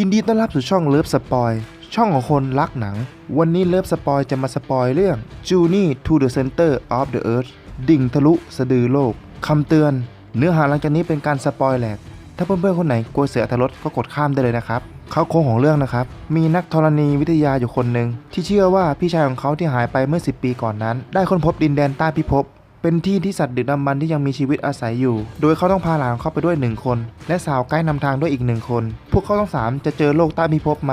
ยินดีต้อนรับสู่ช่องเลิฟสปอยช่องของคนรักหนัง วันนี้เลิฟสปอยจะมาสปอยเรื่อง Journey to the Center of the Earth ดิ่งทะลุสะดือโลกคำเตือน เนื้อหาหลังจากนี้เป็นการสปอยแหลก ถ้าเพื่อนๆคนไหนกลัวเสียอรรถรสก็กดข้ามได้เลยนะครับเขาโครงของเรื่องนะครับ มีนักธรณีวิทยาอยู่คนหนึ่งที่เชื่อว่าพี่ชายของเขาที่หายไปเมื่อ 10 ปีก่อนนั้น ได้ค้นพบดินแดนใต้พิภพ เป็นที่ที่สัตว์ดึกดำบรรพ์ที่ยังมีชีวิตอาศัยอยู่ โดยเขาต้องพาหลานของเขาไปด้วยหนึ่งคน และสาวไกด์นำทางด้วยอีกหนึ่งคน พวกเขาทั้งสามจะเจอโลกใต้พิภพไหม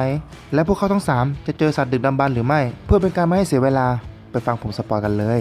และพวกเขาทั้งสามจะเจอสัตว์ดึกดำบรรพ์หรือไม่ เพื่อเป็นการไม่ให้เสียเวลา ไปฟังผมสปอยกันเลย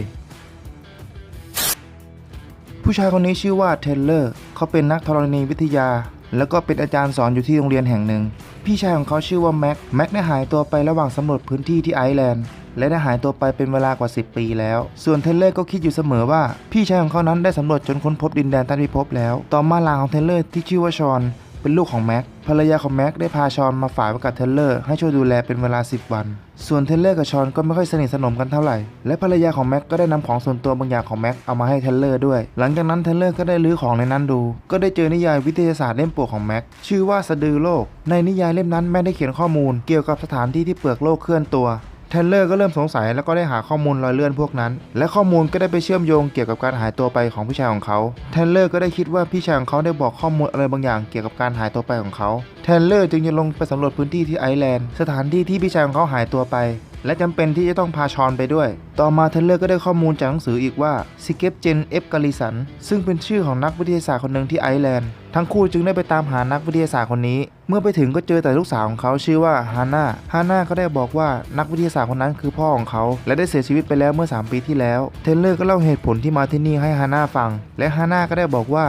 ผู้ชายคนนี้ชื่อว่าเทเลอร์ เขาเป็นนักธรณีวิทยา แล้วก็เป็นอาจารย์สอนอยู่ที่โรงเรียนแห่งหนึ่ง พี่ชายของเขาชื่อว่าแม็ก แม็กได้หายตัวไประหว่างสำรวจพื้นที่ที่ไอร์แลนด์ และได้หายตัวไปเป็นเวลากว่า 10 ปีแล้ว ส่วนเทเลอร์ก็คิดอยู่เสมอว่า พี่ชายของเขานั้นได้สำรวจจนค้นพบดินแดนใต้พิภพแล้ว ต่อมาหลานของเทเลอร์ที่ชื่อว่าชอนเป็นลูกของแม็ก ภรรยาของแม็กได้พาชอนมาฝากไว้กับเทเลอร์ให้ช่วยดูแลเป็นเวลา 10 วัน ส่วนเทเลอร์กับชอนก็ไม่ค่อยสนิทสนมกันเท่าไหร่ และภรรยาของแม็กก็ได้นำของส่วนตัวบางอย่างของแม็กเอามาให้เทเลอร์ด้วย หลังจากนั้นเทเลอร์ก็ได้ลื้อของในนั้นดู ก็ได้เจอนิยายวิทยาศาสตร์เล่มโปรดของแม็กชื่อว่าสะดือโลก ในนิยายเล่มนั้นแม็กได้เขียนข้อมูล เกี่ยวกับสถานที่ที่เปลือกโลกเคลื่อนตัว เทเลอร์ก็เริ่มสงสัยแล้วก็ได้หาข้อมูลรอยเลื่อนพวกนั้น และข้อมูลก็ได้ไปเชื่อมโยงเกี่ยวกับการหายตัวไปของพี่ชายของเขาเทเลอร์ก็ได้คิดว่าพี่ชายของเขาได้บอกข้อมูลอะไรบางอย่างเกี่ยวกับการหายตัวไปของเขาเทเลอร์จึงจะลงไปสำรวจพื้นที่ที่ไอร์แลนด์สถานที่ที่พี่ชายของเขาหายตัวไป และจำเป็นที่จะต้องพาชอนไปด้วย ต่อมาเทนเลอร์ก็ได้ข้อมูลจากหนังสืออีกว่าซิเกฟเจนเอฟกาลิสันซึ่งเป็นชื่อของนักวิทยาศาสตร์คนหนึ่งที่ไอร์แลนด์ ทั้งคู่จึงได้ไปตามหานักวิทยาศาสตร์คนนี้ เมื่อไปถึงก็เจอแต่ลูกสาวของเขาชื่อว่าฮาน่าฮาน่าก็ได้บอกว่านักวิทยาศาสตร์คนนั้นคือพ่อของเขา และได้เสียชีวิตไปแล้วเมื่อ 3 ปีที่แล้ว เทนเลอร์ก็เล่าเหตุผลที่มาที่นี่ให้ฮาน่าฟัง และฮาน่าก็ได้บอกว่า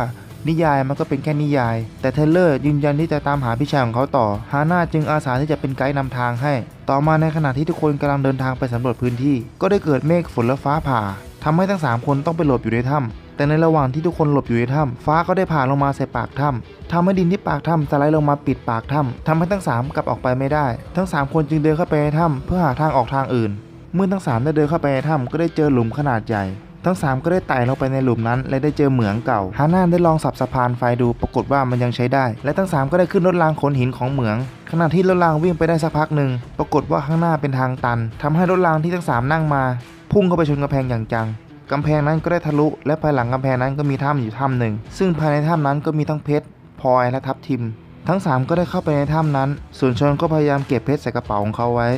นิยายมันก็เป็นแค่นิยาย แต่เทเลอร์ยืนยันที่จะตามหาพี่ชายของเขาต่อ ฮาน่าจึงอาสาที่จะเป็นไกด์นำทางให้ ต่อมาในขณะที่ทุกคนกำลังเดินทางไปสำรวจพื้นที่ ก็ได้เกิดเมฆฝนและฟ้าผ่าทำให้ทั้งสามคนต้องไปหลบอยู่ในถ้ำแต่ในระหว่างที่ทุกคนหลบอยู่ในถ้ำฟ้าก็ได้ผ่าลงมาใส่ปากถ้ำทำให้ดินที่ปากถ้ำสไลด์ลงมาปิดปากถ้ำทำให้ทั้งสามกลับออกไปไม่ได้ ทั้งสามคนจึงเดินเข้าไปในถ้ำเพื่อหาทางออกทางอื่น เมื่อทั้งสามได้เดินเข้าไปในถ้ำก็ได้เจอหลุมขนาดใหญ่ ทั้ง 3 ก็ได้ไต่ลงไปในหลุมนั้น และได้เจอเหมืองเก่าฮาน่าได้ลองสับสะพานไฟดูปรากฏว่ามันยังใช้ได้ และทั้ง 3 ก็ได้ขึ้นรถรางขนหินของเหมืองขณะที่รถรางวิ่งไปได้สักพักหนึ่งปรากฏว่าข้างหน้าเป็นทางตันทำให้รถรางที่ทั้ง 3 นั่งมา พุ่งเข้าไปชนกำแพงอย่างจังกำแพงนั้นก็ได้ทะลุ และภายหลังกำแพงนั้นก็มีถ้ำอยู่ถ้ำหนึ่ง ซึ่งภายในถ้ำนั้นก็มีทั้งเพชรพลอยและทับทิม ทั้ง 3 ก็ได้เข้าไปในถ้ำนั้น ส่วนชนก็พยายามเก็บเพชรใส่กระเป๋าของเขาไว้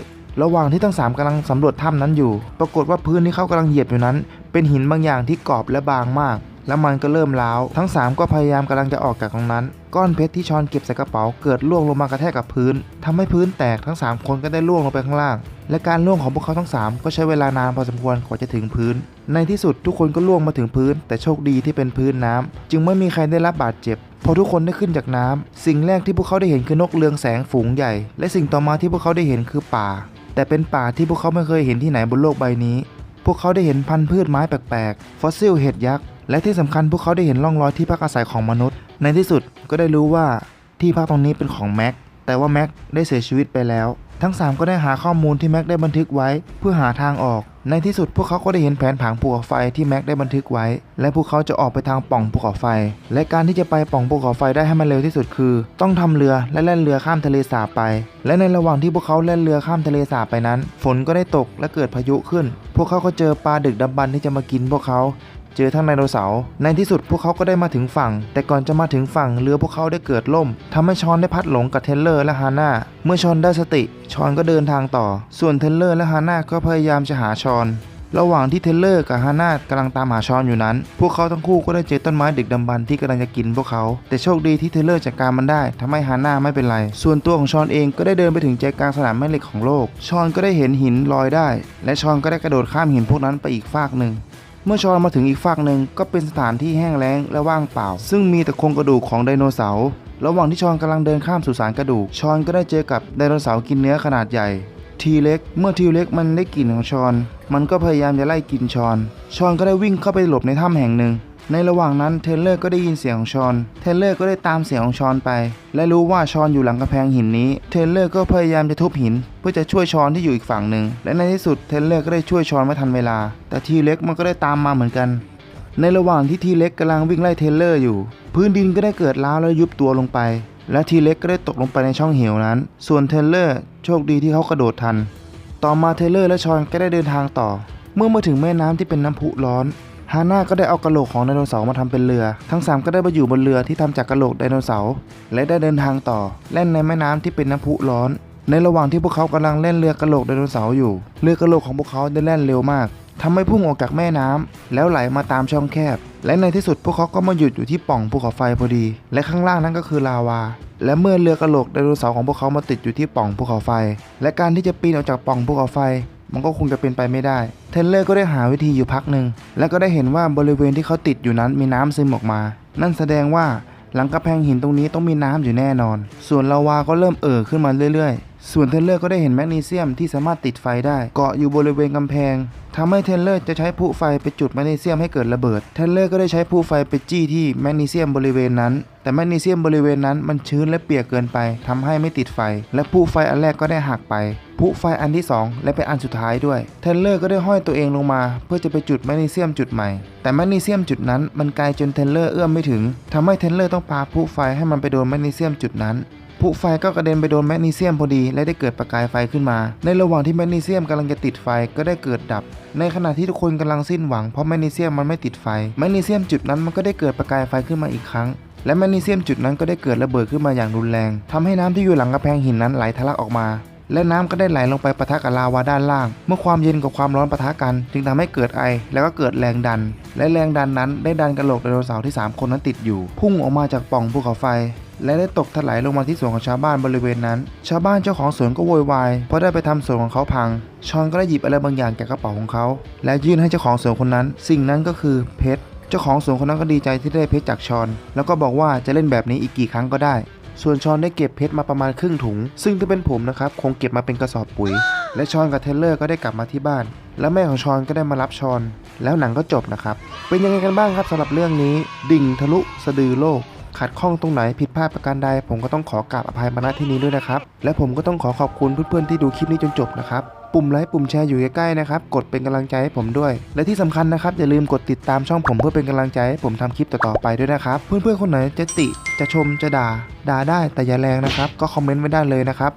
ระหว่างที่ทั้งสามกำลังสำรวจถ้ำนั้นอยู่ ปรากฏว่าพื้นที่เขากำลังเหยียบอยู่นั้น เป็นหินบางอย่างที่กรอบและบางมาก แล้วมันก็เริ่มร้าว ทั้ง 3 ก็พยายามกำลังจะออกจากตรงนั้น ก้อนเพชรที่ชอนเก็บใส่กระเป๋าเกิดล่วงลงมากระแทกกับพื้นทำให้พื้นแตกทั้ง 3 คนก็ได้ล่วงลงไปข้างล่าง และการล่วงของพวกเขาทั้ง 3 ก็ใช้เวลานานพอสมควรกว่าจะถึงพื้น ในที่สุดทุกคนก็ล่วงมาถึงพื้น แต่โชคดีที่เป็นพื้นน้ำจึงไม่มีใครได้รับบาดเจ็บพอทุกคนได้ขึ้นจากน้ำสิ่งแรกที่พวกเขาได้เห็นคือนกเรืองแสงฝูงใหญ่ และสิ่งต่อมาที่พวกเขาได้เห็นคือป่า แต่เป็นป่าที่พวกเขาไม่เคยเห็นที่ไหนบนโลกใบนี้ พวกเขาได้เห็นพันธุ์พืชไม้แปลกๆ ฟอสซิลเห็ดยักษ์ และที่สำคัญพวกเขาได้เห็นร่องรอยที่พักอาศัยของมนุษย์ ในที่สุดก็ได้รู้ว่าที่พักตรงนี้เป็นของแม็ก แต่ว่าแม็กได้เสียชีวิตไปแล้ว ทั้ง 3 ก็ได้หาข้อมูลที่แม็กได้บันทึกไว้ เพื่อหาทางออก ในที่สุดพวกเขาก็ได้เห็นแผนผังภูเขาไฟที่แม็กได้บันทึกไว้ และพวกเขาจะออกไปทางป่องภูเขาไฟ และการที่จะไปป่องภูเขาไฟได้ให้มันเร็วที่สุดคือ ต้องทำเรือและแล่นเรือข้ามทะเลสาบไป และในระหว่างที่พวกเขาแล่นเรือข้ามทะเลสาบไปนั้น ฝนก็ได้ตกและเกิดพายุขึ้น พวกเขาก็เจอปลาดึกดำบรรพ์ที่จะมากินพวกเขาเจอทั้งไดโนเสาร์ ในที่สุดพวกเขาก็ได้มาถึงฝั่ง แต่ก่อนจะมาถึงฝั่งเรือพวกเขาได้เกิดล่มทำให้ชอนได้พัดหลงกับเทนเลอร์และฮาน่า เมื่อชอนได้สติ ชอนก็เดินทางต่อ ส่วนเทนเลอร์และฮาน่าก็พยายามจะหาชอน ระหว่างที่เทเลอร์กับฮาน่ากำลังตามหาชอนอยู่นั้น พวกเขาทั้งคู่ก็ได้เจอต้นไม้ดึกดำบรรที่กำลังจะกินพวกเขา แต่โชคดีที่เทเลอร์จัดการมันได้ทำให้ฮาน่าไม่เป็นไร ส่วนตัวของชอนเองก็ได้เดินไปถึงใจกลางสนามแม่เหล็กของโลก ชอนก็ได้เห็นหินลอยได้ และชอนก็ได้กระโดดข้ามหินพวกนั้นไปอีกฟากหนึ่ง เมื่อชอนมาถึงอีกฝากหนึ่งก็เป็นสถานที่แห้งแล้งและว่างเปล่า ซึ่งมีแต่โครงกระดูกของไดโนเสาร์ระหว่างที่ชอนกำลังเดินข้ามสุสานกระดูก ชอนก็ได้เจอกับไดโนเสาร์กินเนื้อขนาดใหญ่ทีเล็ก เมื่อทีเล็กมันได้กลิ่นของชอน มันก็พยายามจะไล่กินชอน ชอนก็ได้วิ่งเข้าไปหลบในถ้ำแห่งหนึ่ง ในระหว่างนั้นเทเลอร์ก็ได้ยินเสียงของชอน เทเลอร์ก็ได้ตามเสียงของชอนไป และรู้ว่าชอนอยู่หลังกำแพงหินนี้ เทเลอร์ก็พยายามจะทุบหิน เพื่อจะช่วยชอนที่อยู่อีกฝั่งหนึ่ง และในที่สุดเทเลอร์ก็ได้ช่วยชอนไม่ทันเวลา แต่ทีเล็กมันก็ได้ตามมาเหมือนกัน ในระหว่างที่ทีเล็กกำลังวิ่งไล่เทเลอร์อยู่ พื้นดินก็ได้เกิดร้าวและยุบตัวลงไป และทีเล็กก็ได้ตกลงไปในช่องเหวนั้น ส่วนเทเลอร์โชคดีที่เขากระโดดทัน ต่อมาเทเลอร์และชอนก็ได้เดินทางต่อ เมื่อมาถึงแม่น้ำที่เป็นน้ำพุร้อน ฮาน่าก็ได้เอากระโหลกของไดโนเสาร์มาทำเป็นเรือ ทั้งสามก็ได้มาอยู่บนเรือที่ทำจากกระโหลกไดโนเสาร์และได้เดินทางต่อเล่นในแม่น้ำที่เป็นน้ำพุร้อน ในระหว่างที่พวกเขากำลังเล่นเรือกระโหลกไดโนเสาร์อยู่ เรือกระโหลกของพวกเขาได้แล่นเร็วมากทำให้พุ่งออกจากแม่น้ำแล้วไหลมาตามช่องแคบ และในที่สุดพวกเขาก็มาหยุดอยู่ที่ป่องภูเขาไฟพอดี และข้างล่างนั้นก็คือลาวาและเมื่อเรือกระโหลกไดโนเสาร์ของพวกเขามาติดอยู่ที่ป่องภูเขาไฟ และการที่จะปีนออกจากป่องภูเขาไฟ มันก็คงจะเป็นไปไม่ได้ เทนเลอร์ก็ได้หาวิธีอยู่พักหนึ่ง และก็ได้เห็นว่าบริเวณที่เขาติดอยู่นั้นมีน้ำซึมออกมา นั่นแสดงว่าหลังกระแพงหินตรงนี้ต้องมีน้ำอยู่แน่นอน ส่วนลาวาก็เริ่มเอ่อขึ้นมาเรื่อยๆ ส่วนเทนเลอร์ก็ได้เห็นแมกนีเซียมที่สามารถติดไฟได้เกาะอยู่บริเวณกำแพงทำให้เทนเลอร์จะใช้พลุไฟไปจุดแมกนีเซียมให้เกิดระเบิด เทนเลอร์ก็ได้ใช้พลุไฟไปจี้ที่แมกนีเซียมบริเวณนั้น แต่แมกนีเซียมบริเวณนั้นมันชื้นและเปียกเกินไปทำให้ไม่ติดไฟ และพลุไฟอันแรกก็ได้หักไป พลุไฟอันที่ 2 และเป็นอันสุดท้ายด้วย เทนเลอร์ก็ได้ห้อยตัวเองลงมา เพื่อจะไปจุดแมกนีเซียมจุดใหม่ แต่แมกนีเซียมจุดนั้นมันไกลจนเทนเลอร์เอื้อมไม่ถึงทำให้เทนเลอร์ต้องปาพลุไฟให้มันไปโดนแมกนีเซียมจุดนั้นพลุไฟก็กระเด็นไปโดนแมกนีเซียมพอดี และได้เกิดประกายไฟขึ้นมา ในระหว่างที่แมกนีเซียมกำลังจะติดไฟก็ได้เกิดดับ ในขณะที่ทุกคนกำลังสิ้นหวังเพราะแมกนีเซียมมันไม่ติดไฟ แมกนีเซียมจุดนั้นมันก็ได้เกิดประกายไฟขึ้นมาอีกครั้ง และแมกนีเซียมจุดนั้นก็ได้เกิดระเบิดขึ้นมาอย่างรุนแรงทำให้น้ำที่อยู่หลังกระแพงหินนั้นไหลทะลักออกมา และน้ำก็ได้ไหลลงไปปะทะกับลาวาด้านล่าง เมื่อความเย็นกับความร้อนปะทะกัน จึงทำให้เกิดไอ แล้วก็เกิดแรงดัน และแรงดันนั้นได้ดันกระโหลกไดโนเสาร์ที่ 3 คนนั้นติดอยู่ พุ่งออกมาจากป่องภูเขาไฟ และได้ตกถลายลงมาที่สวนของชาวบ้านบริเวณนั้น ชาวบ้านเจ้าของสวนก็โวยวายเพราะได้ไปทำสวนของเขาพัง ชอนก็ได้หยิบอะไรบางอย่างจากกระเป๋าของเขา และยื่นให้เจ้าของสวนคนนั้น สิ่งนั้นก็คือเพชร เจ้าของสวนคนนั้นก็ดีใจที่ได้เพชรจากชอน แล้วก็บอกว่าจะเล่นแบบนี้อีกกี่ครั้งก็ได้ ส่วนชอนได้เก็บเพชรมาประมาณครึ่งถุง ซึ่งถ้าเป็นผมนะครับคงเก็บมาเป็นกระสอบปุ๋ย และชอนกับเทเลอร์ก็ได้กลับมาที่บ้าน แล้วแม่ของชอนก็ได้มารับชอน แล้วหนังก็จบนะครับ เป็นยังไงกันบ้างครับสำหรับเรื่องนี้ ดิ่งทะลุสะดือโลกขัดข้องตรงไหนผิดพลาดประการใด ผมก็ต้องขอกราบอภัยมาณที่นี้ด้วยนะครับ และผมก็ต้องขอขอบคุณเพื่อนๆที่ดูคลิปนี้จนจบนะครับ ปุ่มไลค์ปุ่มแชร์อยู่ใกล้ๆนะครับ กดเป็นกำลังใจให้ผมด้วย และที่สำคัญนะครับ อย่าลืมกดติดตามช่องผมเพื่อเป็นกำลังใจให้ผมทำคลิปต่อๆไปด้วยนะครับ เพื่อนๆคนไหนจะติจะชมจะด่าด่าได้แต่อย่าแรงนะครับ ก็คอมเมนต์ไว้ได้เลยนะครับ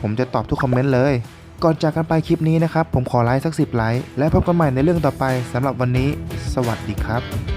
ผมจะตอบทุกคอมเมนต์เลย ก่อนจากกันไปคลิปนี้นะครับผมขอไลค์สักสิบไลค์และพบกันใหม่ในเรื่องต่อไปสำหรับวันนี้ สวัสดีครับ